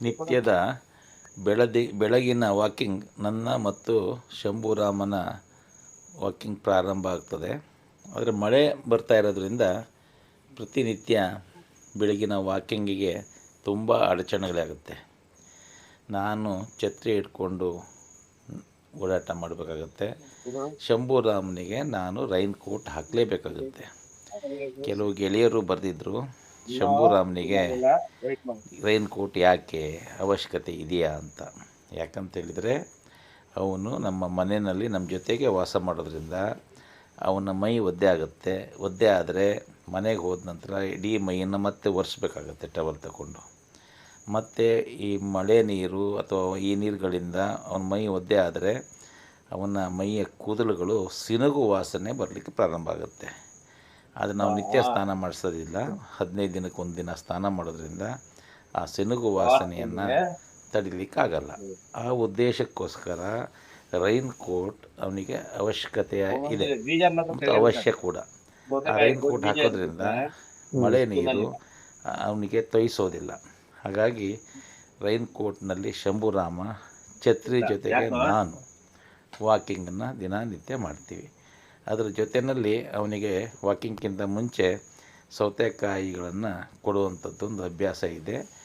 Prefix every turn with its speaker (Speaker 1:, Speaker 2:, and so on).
Speaker 1: ನಿತ್ಯದ ಬೆಳದಿ, ಬೆಳಗಿನ ವಾಕಿಂಗ್ ನನ್ನ ಮತ್ತು ಶಂಭುರಾಮನ ವಾಕಿಂಗ್ ಪ್ರಾರಂಭ ಆಗ್ತದೆ. ಆದರೆ ಮಳೆ ಬರ್ತಾ ಇರೋದ್ರಿಂದ ಪ್ರತಿನಿತ್ಯ ಬೆಳಗಿನ ವಾಕಿಂಗಿಗೆ ತುಂಬ ಅಡಚಣೆಗಳಾಗುತ್ತೆ ನಾನು ಛತ್ರಿ ಇಟ್ಕೊಂಡು ಓಡಾಟ ಮಾಡಬೇಕಾಗತ್ತೆ. ಶಂಭುರಾಮನಿಗೆ ನಾನು ರೈನ್ ಕೋಟ್ ಹಾಕಲೇಬೇಕಾಗುತ್ತೆ. ಕೆಲವು ಗೆಳೆಯರು ಬರೆದಿದ್ದರು ಶಂಭುರಾಮನಿಗೆ ರೈನ್ ಕೋಟ್ ಯಾಕೆ ಅವಶ್ಯಕತೆ ಇದೆಯಾ ಅಂತ. ಯಾಕಂತ ಹೇಳಿದರೆ ಅವನು ನಮ್ಮ ಮನೆಯಲ್ಲಿ ನಮ್ಮ ಜೊತೆಗೆ ವಾಸ ಮಾಡೋದ್ರಿಂದ ಅವನ ಮೈ ಒದ್ದೆ ಆಗುತ್ತೆ. ಒದ್ದೆ ಆದರೆ ಮನೆಗೆ ಹೋದ ನಂತರ ಇಡೀ ಮೈಯನ್ನು ಮತ್ತೆ ಒರೆಸ್ಬೇಕಾಗತ್ತೆ ಟವಲ್ ತಗೊಂಡು. ಮತ್ತು ಈ ಮಳೆ ನೀರು ಅಥವಾ ಈ ನೀರುಗಳಿಂದ ಅವನ ಮೈ ಒದ್ದೆ ಆದರೆ ಅವನ ಮೈಯ ಕೂದಲುಗಳು ಸಿನಗು ವಾಸನೆ ಬರಲಿಕ್ಕೆ ಪ್ರಾರಂಭ ಆಗುತ್ತೆ. ಆದರೆ ನಾವು ನಿತ್ಯ ಸ್ನಾನ ಮಾಡಿಸೋದಿಲ್ಲ ಹದಿನೈದು ದಿನಕ್ಕೆ ಒಂದು ದಿನ ಸ್ನಾನ ಮಾಡೋದ್ರಿಂದ ಆ ಸೆನುಗು ವಾಸನೆಯನ್ನು ತಡಿಲಿಕ್ಕಾಗಲ್ಲ. ಆ ಉದ್ದೇಶಕ್ಕೋಸ್ಕರ ರೈನ್ ಕೋಟ್ ಅವನಿಗೆ ಅವಶ್ಯಕತೆ ಇದೆ. ಮತ್ತು ಅವಶ್ಯ ಕೂಡ. ಆ ರೈನ್ ಕೋಟ್ ಹಾಕೋದ್ರಿಂದ ಮಳೆ ನೀರು ಅವನಿಗೆ ತೊಯಿಸೋದಿಲ್ಲ. ಹಾಗಾಗಿ ರೈನ್ ಕೋಟ್ನಲ್ಲಿ ಶಂಭುರಾಮ ಛತ್ರಿ ಜೊತೆಗೆ ನಾನು ವಾಕಿಂಗನ್ನು ದಿನನಿತ್ಯ ಮಾಡ್ತೀವಿ. ಅದರ ಜೊತೆಯಲ್ಲಿ ಅವನಿಗೆ ವಾಕಿಂಗ್ಕ್ಕಿಂತ ಮುಂಚೆ ಸೌತೆಕಾಯಿಗಳನ್ನು ಕೊಡುವಂಥದ್ದೊಂದು ಅಭ್ಯಾಸ ಇದೆ.